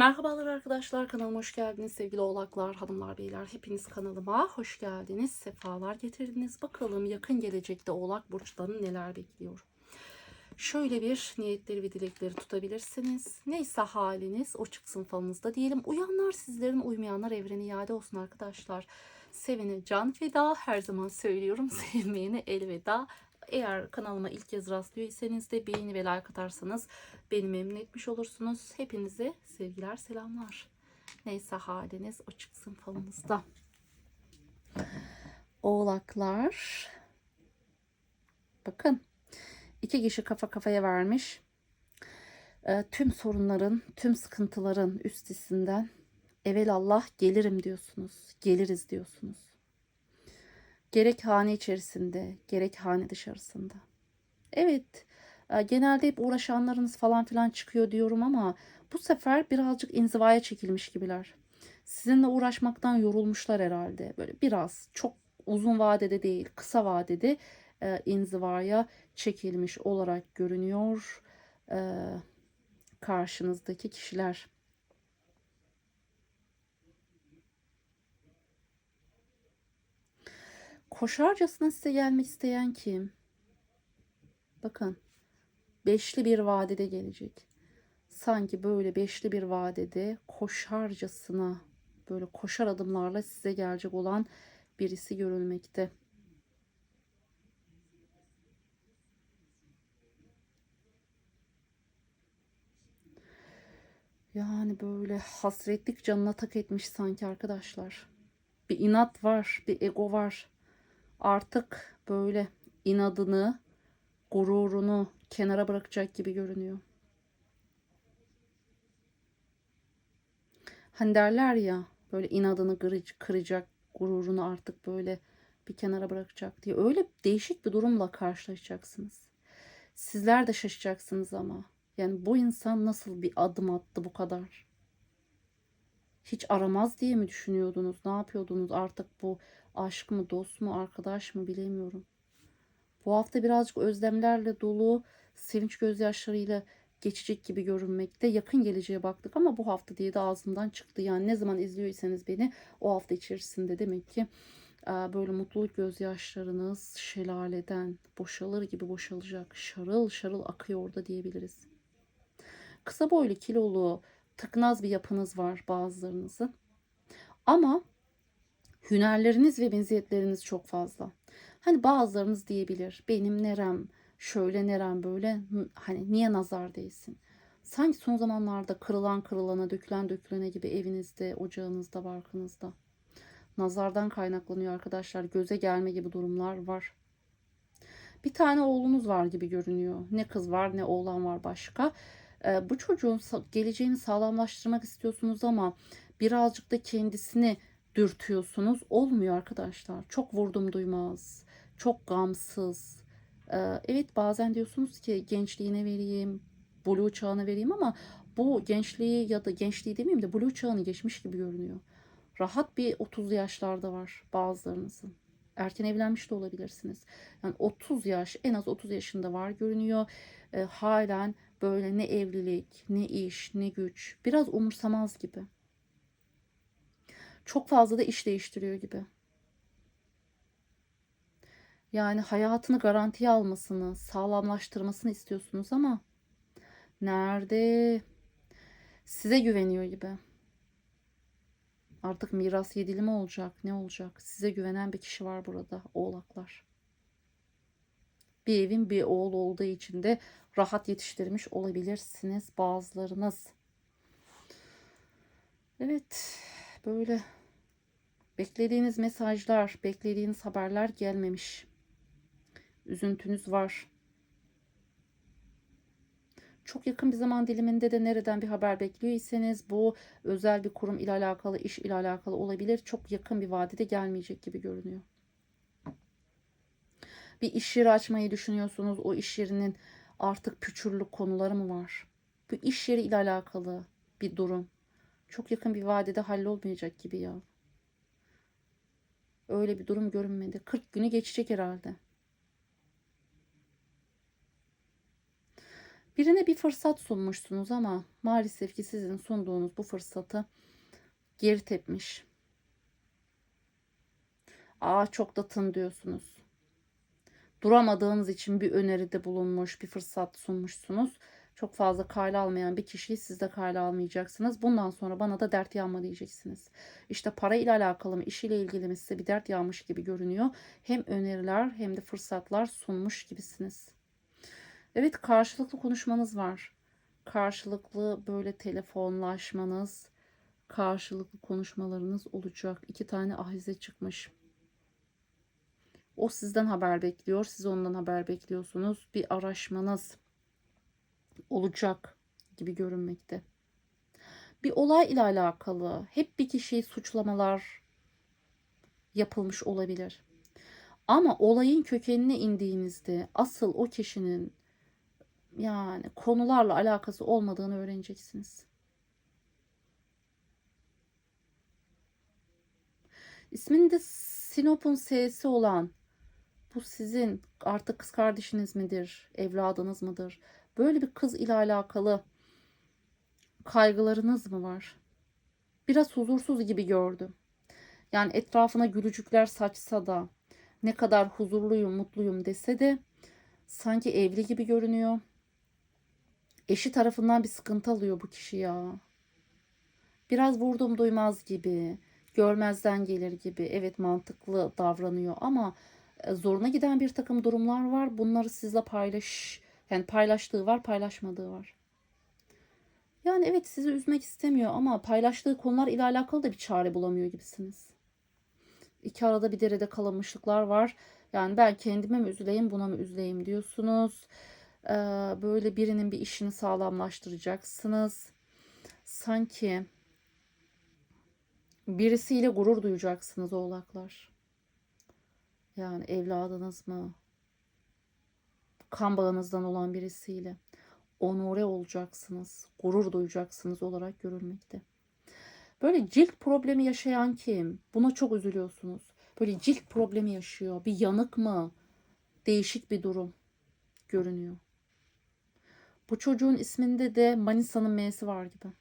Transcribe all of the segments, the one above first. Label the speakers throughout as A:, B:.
A: Merhabalar arkadaşlar kanalıma hoş geldiniz. Sevgili oğlaklar hanımlar beyler hepiniz kanalıma hoş geldiniz. Sefalar getirdiniz. Bakalım yakın gelecekte oğlak burçlarını neler bekliyor? Şöyle bir niyetleri ve dilekleri tutabilirsiniz. Neyse haliniz o çıksın falınızda diyelim. Uyanlar sizlerin uymayanlar evrene iade olsun arkadaşlar. Sevene can feda her zaman söylüyorum. Sevmeyene elveda eğer kanalıma ilk kez rastlıyorsanız de beğeni ve like atarsanız beni memnun etmiş olursunuz. Hepinize sevgiler selamlar. Neyse haliniz o çıksın falınızda. Oğlaklar. Bakın. iki kişi kafa kafaya vermiş. Ee, tüm sorunların, tüm sıkıntıların üstesinden evelallah gelirim diyorsunuz. Geliriz diyorsunuz. Gerek hane içerisinde, gerek hane dışarısında. Evet, e, genelde hep uğraşanlarınız falan filan çıkıyor diyorum ama bu sefer birazcık inzivaya çekilmiş gibiler. Sizinle uğraşmaktan yorulmuşlar herhalde. Böyle biraz çok uzun vadede değil, kısa vadede e, inzivaya çekilmiş olarak görünüyor e, karşınızdaki kişiler. Koşarcasına size gelmek isteyen kim? Bakın. Beşli bir vadede gelecek. Sanki böyle beşli bir vadede koşarcasına böyle koşar adımlarla size gelecek olan birisi görülmekte. Yani böyle hasretlik canına tak etmiş sanki arkadaşlar. Bir inat var, bir ego var. Artık böyle inadını, gururunu kenara bırakacak gibi görünüyor. Hani derler ya böyle inadını kıracak, gururunu artık böyle bir kenara bırakacak diye. Öyle değişik bir durumla karşılaşacaksınız. Sizler de şaşacaksınız ama. Yani bu insan nasıl bir adım attı bu kadar? Hiç aramaz diye mi düşünüyordunuz? Ne yapıyordunuz? Artık bu aşk mı, dost mu, arkadaş mı bilemiyorum. Bu hafta birazcık özlemlerle dolu, sevinç gözyaşlarıyla geçecek gibi görünmekte. Yakın geleceğe baktık ama bu hafta diye de ağzımdan çıktı. Yani ne zaman izliyorsanız beni o hafta içerisinde demek ki böyle mutluluk gözyaşlarınız şelaleden boşalır gibi boşalacak. Şarıl şarıl akıyor orada diyebiliriz. Kısa boylu, kilolu, tıknaz bir yapınız var bazılarınızın. Ama hünerleriniz ve meziyetleriniz çok fazla. Hani bazılarınız diyebilir benim nerem şöyle nerem böyle hani niye nazar değsin. Sanki son zamanlarda kırılan kırılana dökülen dökülene gibi evinizde ocağınızda barkınızda. Nazardan kaynaklanıyor arkadaşlar. Göze gelme gibi durumlar var. Bir tane oğlunuz var gibi görünüyor. Ne kız var ne oğlan var başka. Ee, bu çocuğun geleceğini sağlamlaştırmak istiyorsunuz ama birazcık da kendisini dürtüyorsunuz. Olmuyor arkadaşlar. Çok vurdum duymaz. Çok gamsız. Ee, evet bazen diyorsunuz ki gençliğine vereyim, blue çağına vereyim ama bu gençliği ya da gençliği demeyeyim de blue çağını geçmiş gibi görünüyor. Rahat bir 30 yaşlarda var bazılarınızın. Erken evlenmiş de olabilirsiniz. Yani 30 yaş en az 30 yaşında var görünüyor. E, halen böyle ne evlilik, ne iş, ne güç. Biraz umursamaz gibi. Çok fazla da iş değiştiriyor gibi. Yani hayatını garantiye almasını, sağlamlaştırmasını istiyorsunuz ama nerede? Size güveniyor gibi. Artık miras yedili olacak? Ne olacak? Size güvenen bir kişi var burada. Oğlaklar. Bir evin bir oğul olduğu için de rahat yetiştirmiş olabilirsiniz bazılarınız. Evet. Böyle beklediğiniz mesajlar, beklediğiniz haberler gelmemiş üzüntünüz var. Çok yakın bir zaman diliminde de nereden bir haber bekliyorsanız bu özel bir kurum ile alakalı, iş ile alakalı olabilir. Çok yakın bir vadede gelmeyecek gibi görünüyor. Bir iş yeri açmayı düşünüyorsunuz. O iş yerinin artık püçürlük konuları mı var? Bu iş yeri ile alakalı bir durum. Çok yakın bir vadede hallolmayacak gibi ya. Öyle bir durum görünmedi. 40 günü geçecek herhalde. Birine bir fırsat sunmuşsunuz ama maalesef ki sizin sunduğunuz bu fırsatı geri tepmiş. Aa çok da tın diyorsunuz. Duramadığınız için bir öneride bulunmuş, bir fırsat sunmuşsunuz. Çok fazla kale almayan bir kişiyi siz de kale almayacaksınız. Bundan sonra bana da dert yağma diyeceksiniz. İşte para ile alakalı mı, iş ile ilgili mi size bir dert yağmış gibi görünüyor. Hem öneriler hem de fırsatlar sunmuş gibisiniz. Evet karşılıklı konuşmanız var. Karşılıklı böyle telefonlaşmanız, karşılıklı konuşmalarınız olacak. İki tane ahize çıkmış. O sizden haber bekliyor. Siz ondan haber bekliyorsunuz. Bir araşmanız olacak gibi görünmekte. Bir olay ile alakalı hep bir kişiyi suçlamalar yapılmış olabilir. Ama olayın kökenine indiğinizde asıl o kişinin yani konularla alakası olmadığını öğreneceksiniz. İsminde Sinop'un S'si olan bu sizin artık kız kardeşiniz midir, evladınız mıdır? Böyle bir kız ile alakalı kaygılarınız mı var? Biraz huzursuz gibi gördüm. Yani etrafına gülücükler saçsa da ne kadar huzurluyum, mutluyum dese de sanki evli gibi görünüyor. Eşi tarafından bir sıkıntı alıyor bu kişi ya. Biraz vurdum duymaz gibi, görmezden gelir gibi. Evet mantıklı davranıyor ama e, zoruna giden bir takım durumlar var. Bunları sizle paylaş, yani paylaştığı var, paylaşmadığı var. Yani evet sizi üzmek istemiyor ama paylaştığı konular ile alakalı da bir çare bulamıyor gibisiniz. İki arada bir derede kalamışlıklar var. Yani ben kendime mi üzüleyim buna mı üzüleyim diyorsunuz. Ee, böyle birinin bir işini sağlamlaştıracaksınız. Sanki birisiyle gurur duyacaksınız oğlaklar. Yani evladınız mı? Kan bağınızdan olan birisiyle. Onure olacaksınız. Gurur duyacaksınız olarak görülmekte. Böyle cilt problemi yaşayan kim? Buna çok üzülüyorsunuz. Böyle cilt problemi yaşıyor. Bir yanık mı? Değişik bir durum görünüyor. Bu çocuğun isminde de Manisa'nın M'si var gibi.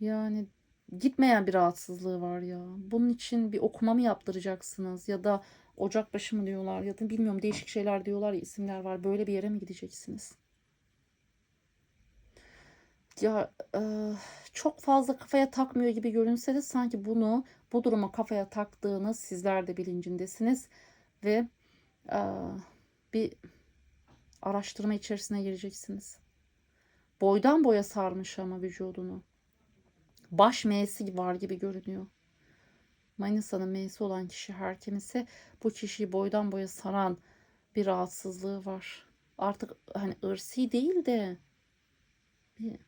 A: Yani gitmeyen bir rahatsızlığı var ya. Bunun için bir okuma mı yaptıracaksınız ya da Ocakbaşı mı diyorlar ya da bilmiyorum değişik şeyler diyorlar ya isimler var. Böyle bir yere mi gideceksiniz? Ya e, çok fazla kafaya takmıyor gibi görünse de sanki bunu bu duruma kafaya taktığınız sizler de bilincindesiniz ve e, bir araştırma içerisine gireceksiniz. Boydan boya sarmış ama vücudunu. Baş M'si var gibi görünüyor. Manisa'nın M'si olan kişi her kimse bu kişiyi boydan boya saran bir rahatsızlığı var. Artık hani ırsi değil de bir,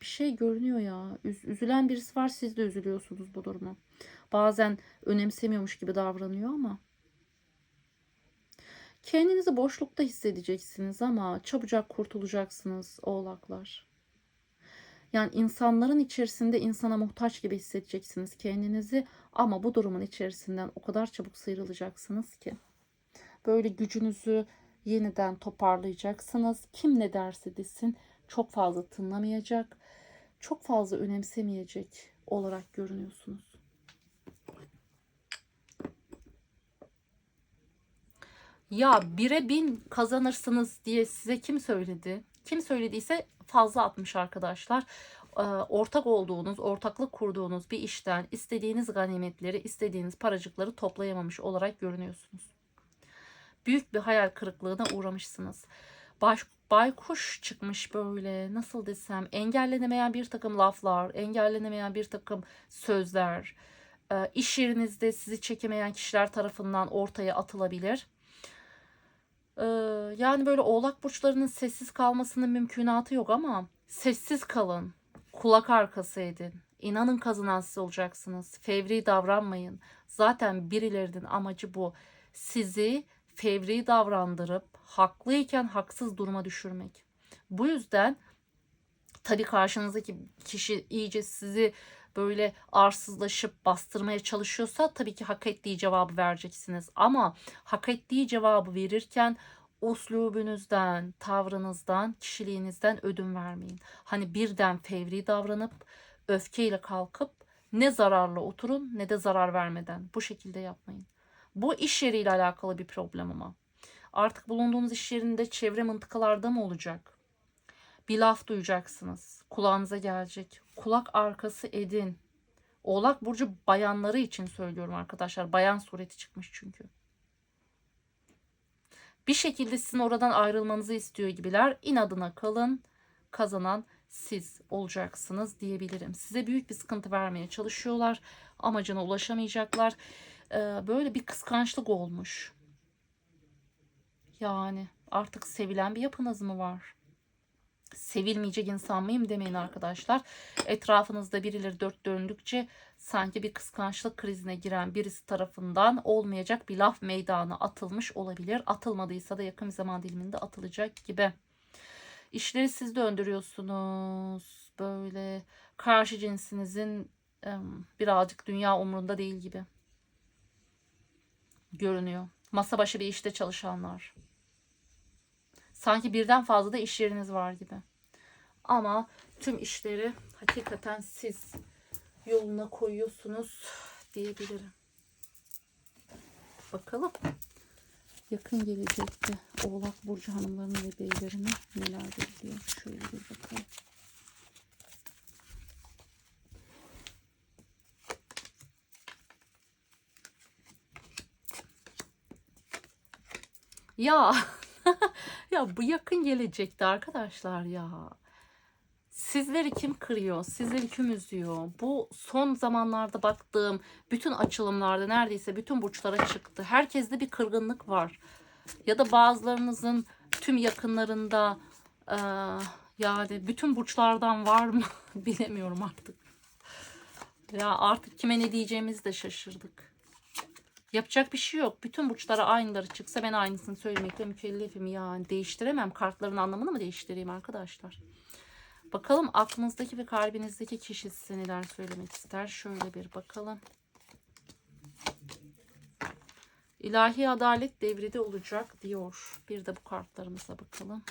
A: bir şey görünüyor ya. Üz, üzülen birisi var siz de üzülüyorsunuz bu duruma. Bazen önemsemiyormuş gibi davranıyor ama Kendinizi boşlukta hissedeceksiniz ama çabucak kurtulacaksınız oğlaklar. Yani insanların içerisinde insana muhtaç gibi hissedeceksiniz kendinizi ama bu durumun içerisinden o kadar çabuk sıyrılacaksınız ki. Böyle gücünüzü yeniden toparlayacaksınız. Kim ne derse desin çok fazla tınlamayacak, çok fazla önemsemeyecek olarak görünüyorsunuz. Ya bire bin kazanırsınız diye size kim söyledi? Kim söylediyse fazla atmış arkadaşlar. Ee, ortak olduğunuz, ortaklık kurduğunuz bir işten istediğiniz ganimetleri, istediğiniz paracıkları toplayamamış olarak görünüyorsunuz. Büyük bir hayal kırıklığına uğramışsınız. Baş, baykuş çıkmış böyle nasıl desem engellenemeyen bir takım laflar, engellenemeyen bir takım sözler, e, iş yerinizde sizi çekemeyen kişiler tarafından ortaya atılabilir ee, yani böyle oğlak burçlarının sessiz kalmasının mümkünatı yok ama sessiz kalın. Kulak arkası edin. İnanın kazanan siz olacaksınız. Fevri davranmayın. Zaten birilerinin amacı bu. Sizi fevri davrandırıp haklıyken haksız duruma düşürmek. Bu yüzden tabii karşınızdaki kişi iyice sizi böyle arsızlaşıp bastırmaya çalışıyorsa tabii ki hak ettiği cevabı vereceksiniz. Ama hak ettiği cevabı verirken uslubunuzdan, tavrınızdan, kişiliğinizden ödün vermeyin. Hani birden fevri davranıp öfkeyle kalkıp ne zararla oturun ne de zarar vermeden bu şekilde yapmayın. Bu iş yeriyle alakalı bir problem ama. Artık bulunduğunuz iş yerinde çevre mıntıkalarda mı olacak? Bir laf duyacaksınız. Kulağınıza gelecek. Kulak arkası edin. Oğlak burcu bayanları için söylüyorum arkadaşlar. Bayan sureti çıkmış çünkü. Bir şekilde sizin oradan ayrılmanızı istiyor gibiler. İnadına kalın. Kazanan siz olacaksınız diyebilirim. Size büyük bir sıkıntı vermeye çalışıyorlar. Amacına ulaşamayacaklar. Ee, böyle bir kıskançlık olmuş. Yani artık sevilen bir yapınız mı var? Sevilmeyecek insan mıyım demeyin arkadaşlar. Etrafınızda birileri dört döndükçe sanki bir kıskançlık krizine giren birisi tarafından olmayacak bir laf meydana atılmış olabilir. Atılmadıysa da yakın bir zaman diliminde atılacak gibi. İşleri siz döndürüyorsunuz. Böyle karşı cinsinizin birazcık dünya umrunda değil gibi görünüyor. Masa başı bir işte çalışanlar. Sanki birden fazla da iş yeriniz var gibi. Ama tüm işleri hakikaten siz yoluna koyuyorsunuz diyebilirim. Bakalım. Yakın gelecekte Oğlak Burcu hanımlarının ve beylerine neler bekliyor. Şöyle bir bakalım. Ya ya bu yakın gelecekte arkadaşlar ya. Sizleri kim kırıyor? Sizleri kim üzüyor? Bu son zamanlarda baktığım bütün açılımlarda neredeyse bütün burçlara çıktı. Herkeste bir kırgınlık var. Ya da bazılarınızın tüm yakınlarında eee, yani bütün burçlardan var mı bilemiyorum artık. Ya artık kime ne diyeceğimizi de şaşırdık. Yapacak bir şey yok. Bütün burçlara aynıları çıksa ben aynısını söylemekle mükellefim. Yani değiştiremem. Kartların anlamını mı değiştireyim arkadaşlar? Bakalım aklınızdaki ve kalbinizdeki kişi size neler söylemek ister. Şöyle bir bakalım. İlahi adalet devrede olacak diyor. Bir de bu kartlarımıza bakalım.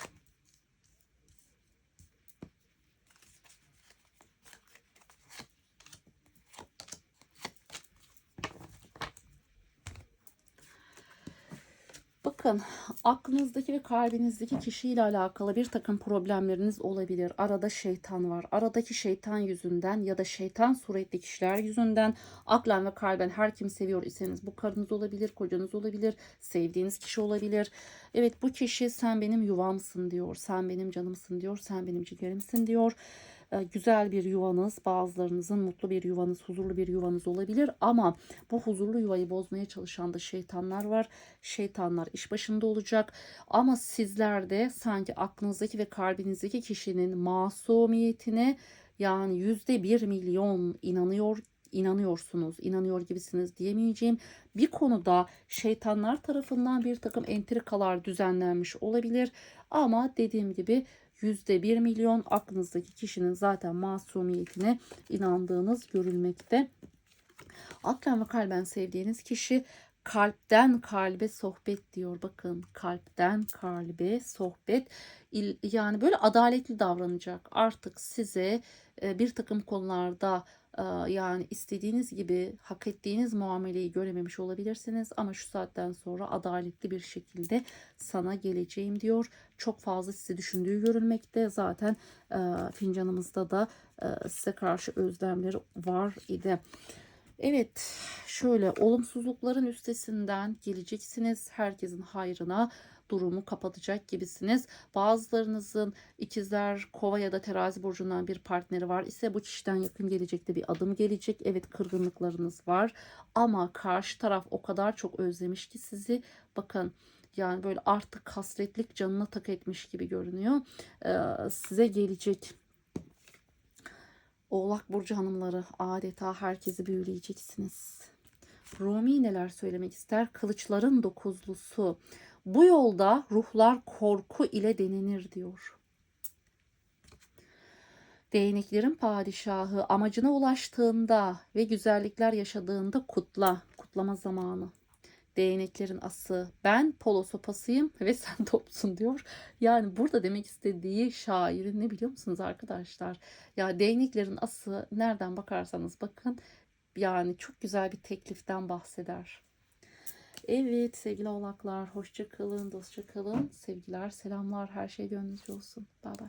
A: Bakın aklınızdaki ve kalbinizdeki kişiyle alakalı bir takım problemleriniz olabilir. Arada şeytan var. Aradaki şeytan yüzünden ya da şeytan suretli kişiler yüzünden aklen ve kalben her kim seviyor iseniz bu karınız olabilir, kocanız olabilir, sevdiğiniz kişi olabilir. Evet bu kişi sen benim yuvamsın diyor, sen benim canımsın diyor, sen benim ciğerimsin diyor güzel bir yuvanız, bazılarınızın mutlu bir yuvanız, huzurlu bir yuvanız olabilir ama bu huzurlu yuvayı bozmaya çalışan da şeytanlar var. Şeytanlar iş başında olacak ama sizler de sanki aklınızdaki ve kalbinizdeki kişinin masumiyetine yani yüzde bir milyon inanıyor inanıyorsunuz, inanıyor gibisiniz diyemeyeceğim. Bir konuda şeytanlar tarafından bir takım entrikalar düzenlenmiş olabilir. Ama dediğim gibi yüzde bir milyon aklınızdaki kişinin zaten masumiyetine inandığınız görülmekte. Aklen ve kalben sevdiğiniz kişi kalpten kalbe sohbet diyor. Bakın kalpten kalbe sohbet yani böyle adaletli davranacak. Artık size e, bir takım konularda yani istediğiniz gibi hak ettiğiniz muameleyi görememiş olabilirsiniz ama şu saatten sonra adaletli bir şekilde sana geleceğim diyor. Çok fazla sizi düşündüğü görülmekte. Zaten e, fincanımızda da e, size karşı özlemleri var idi. Evet, şöyle olumsuzlukların üstesinden geleceksiniz. Herkesin hayrına durumu kapatacak gibisiniz. Bazılarınızın ikizler, kova ya da terazi burcundan bir partneri var ise bu kişiden yakın gelecekte bir adım gelecek. Evet kırgınlıklarınız var ama karşı taraf o kadar çok özlemiş ki sizi bakın yani böyle artık hasretlik canına tak etmiş gibi görünüyor. Ee, size gelecek. Oğlak Burcu hanımları adeta herkesi büyüleyeceksiniz. Rumi neler söylemek ister? Kılıçların dokuzlusu. Bu yolda ruhlar korku ile denenir diyor. Değneklerin padişahı amacına ulaştığında ve güzellikler yaşadığında kutla. Kutlama zamanı. Değneklerin ası ben polo sopasıyım ve sen topsun diyor. Yani burada demek istediği şairin ne biliyor musunuz arkadaşlar? Ya değneklerin ası nereden bakarsanız bakın yani çok güzel bir tekliften bahseder. Evet sevgili oğlaklar hoşça kalın, dostça kalın. Sevgiler, selamlar, her şey gönlünüzce olsun. Bay bay.